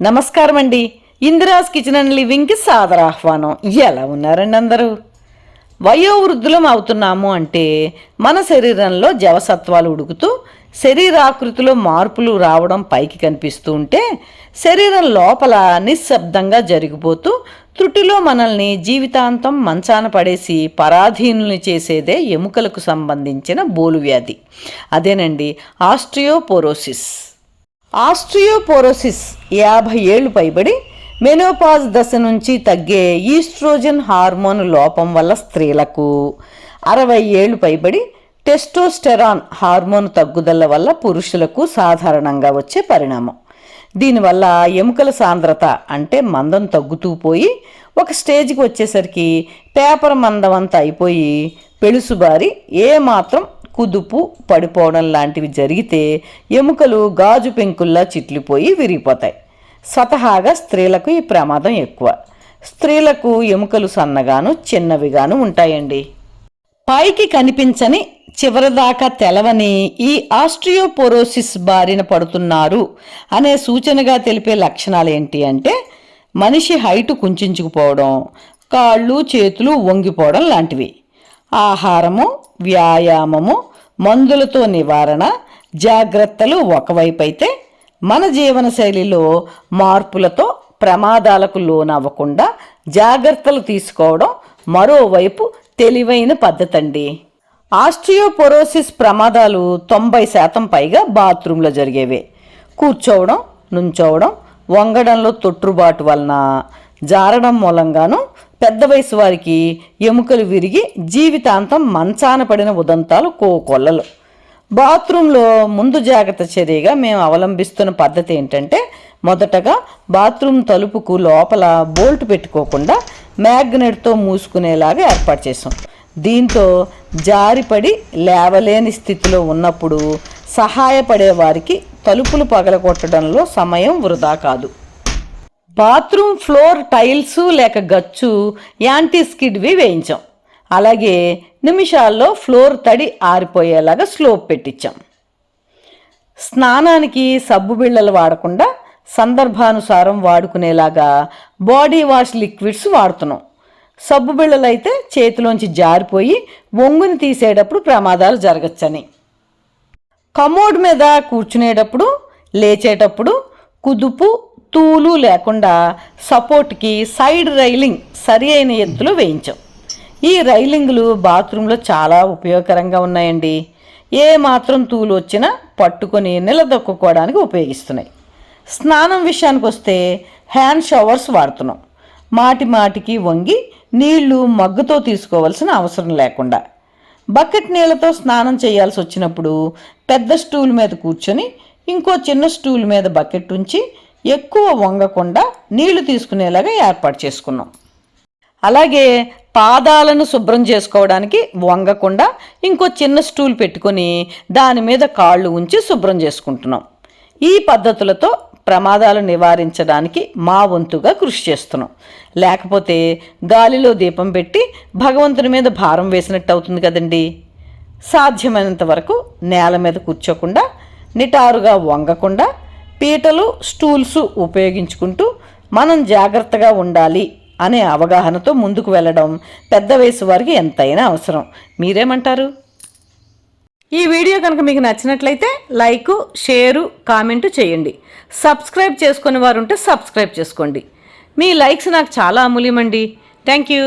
నమస్కారం అండి Indira's kitchen and లివింగ్కి సాదర ఆహ్వానం. ఎలా ఉన్నారండి అందరూ? వయోవృద్ధులం అవుతున్నాము అంటే మన శరీరంలో జవసత్వాలు ఉడుకుతూ శరీరాకృతిలో మార్పులు రావడం పైకి కనిపిస్తూ ఉంటే శరీరం లోపల నిశ్శబ్దంగా జరిగిపోతూ త్రుటిలో మనల్ని జీవితాంతం మంచాన పడేసి పరాధీనుల్ని చేసేదే ఎముకలకు సంబంధించిన బోలు వ్యాధి. అదేనండి ఆస్ట్రియోపోరోసిస్. ఆస్ట్రియోపోరోసిస్ యాభై ఏళ్ళు పైబడి మెనోపాజ్ దశ నుంచి తగ్గే ఈస్ట్రోజన్ హార్మోన్ లోపం వల్ల స్త్రీలకు. అరవై ఏళ్ళు పైబడి టెస్టోస్టెరాన్ హార్మోన్ తగ్గుదల వల్ల పురుషులకు సాధారణంగా వచ్చే పరిణామం. దీనివల్ల ఎముకల సాంద్రత అంటే మందం తగ్గుతూ పోయి ఒక స్టేజ్కి వచ్చేసరికి పేపర్ మందం అంతా అయిపోయి పెళుసుబారి ఏ మాత్రం కుదుపు పడిపోవడం లాంటివి జరిగితే ఎముకలు గాజు పెంకుల్లా చిట్లిపోయి విరిగిపోతాయి. స్వతహాగా స్త్రీలకు ఈ ప్రమాదం ఎక్కువ. స్త్రీలకు ఎముకలు సన్నగాను చిన్నవిగాను ఉంటాయండి. పైకి కనిపించని చివరిదాకా తెలవని ఈ ఆస్ట్రియోపోరోసిస్ బారిన పడుతున్నారు అనే సూచనగా తెలిపే లక్షణాలు ఏంటి అంటే మనిషి హైటు కుంచుకుపోవడం కాళ్ళు చేతులు వంగిపోవడం లాంటివి. ఆహారము వ్యాయామము మందులతో నివారణ జాగ్రత్తలు ఒకవైపు అయితే మన జీవనశైలిలో మార్పులతో ప్రమాదాలకు లోనవ్వకుండా జాగ్రత్తలు తీసుకోవడం మరోవైపు తెలివైన పద్ధతి అండి ఆస్ట్రియోపొరోసిస్ ప్రమాదాలు తొంభై శాతం పైగా బాత్రూంలో జరిగేవే. కూర్చోవడం నుంచోవడం వంగడంలో తొట్టుబాటు వలన జారడం మూలంగాను పెద్ద వయసు వారికి ఎముకలు విరిగి జీవితాంతం మంచాన పడిన ఉదంతాలు కోకొల్లలు బాత్రూంలో ముందు జాగ్రత్త చర్యగా మేము అవలంబిస్తున్న పద్ధతి ఏంటంటే మొదటగా బాత్రూమ్ తలుపుకు లోపల బోల్ట్ పెట్టుకోకుండా మ్యాగ్నెట్తో మూసుకునేలాగా ఏర్పాటు చేసాం. దీంతో జారిపడి లేవలేని స్థితిలో ఉన్నప్పుడు సహాయపడే వారికి తలుపులు పగలగొట్టడంలో సమయం వృధా కాదు. బాత్రూమ్ ఫ్లోర్ టైల్స్ లేక గచ్చు యాంటీ స్కిడ్వి వేయించాం. అలాగే నిమిషాల్లో ఫ్లోర్ తడి ఆరిపోయేలాగా స్లోప్ పెట్టించాం. స్నానానికి సబ్బు బిళ్ళలు వాడకుండా సందర్భానుసారం వాడుకునేలాగా బాడీ వాష్ లిక్విడ్స్ వాడుతున్నాం. సబ్బు బిళ్ళలు అయితే చేతిలోంచి జారిపోయి వంగుని తీసేటప్పుడు ప్రమాదాలు జరగచ్చని. కమోడ్ మీద కూర్చునేటప్పుడు లేచేటప్పుడు కుదుపు తూలు లేకుండా సపోర్ట్కి సైడ్ రైలింగ్ సరి అయిన ఎత్తులో వేయించాం. ఈ రైలింగ్లు బాత్రూంలో చాలా ఉపయోగకరంగా ఉన్నాయండి. ఏ మాత్రం తూలు వచ్చినా పట్టుకొని నిలదొక్కుకోవడానికి ఉపయోగిస్తున్నాయి. స్నానం విషయానికి వస్తే హ్యాండ్ షవర్స్ వాడుతున్నాం. మాటి మాటికి వంగి నీళ్ళు మగ్గుతో తీసుకోవాల్సిన అవసరం లేకుండా. బకెట్ నీళ్ళతో స్నానం చేయాల్సి వచ్చినప్పుడు పెద్ద స్టూల్ మీద కూర్చొని ఇంకో చిన్న స్టూల్ మీద బకెట్ ఉంచి ఎక్కువ వంగకుండా నీళ్ళు తీసుకునేలాగా ఏర్పాటు చేసుకున్నాం. అలాగే పాదాలను శుభ్రం చేసుకోవడానికి వంగకుండా ఇంకో చిన్న స్టూల్ పెట్టుకొని దాని మీద కాళ్ళు ఉంచి శుభ్రం చేసుకుంటున్నాం. ఈ పద్ధతులతో ప్రమాదాలు నివారించడానికి మా వంతుగా కృషి చేస్తున్నాం. లేకపోతే గాలిలో దీపం పెట్టి భగవంతుని మీద భారం వేసినట్టు అవుతుంది కదండి. సాధ్యమైనంత వరకు నేల మీద కూర్చోకుండా నిటారుగా వంగకుండా పీటలు స్టూల్స్ ఉపయోగించుకుంటూ మనం జాగ్రత్తగా ఉండాలి అనే అవగాహనతో ముందుకు వెళ్ళడం పెద్ద వయసు వారికి ఎంతైనా అవసరం. మీరేమంటారు? ఈ వీడియో కనుక మీకు నచ్చినట్లయితే లైకు షేరు కామెంటు చేయండి. సబ్స్క్రైబ్ చేసుకునే వారు ఉంటే సబ్స్క్రైబ్ చేసుకోండి. మీ లైక్స్ నాకు చాలా అమూల్యమండి. Thank you.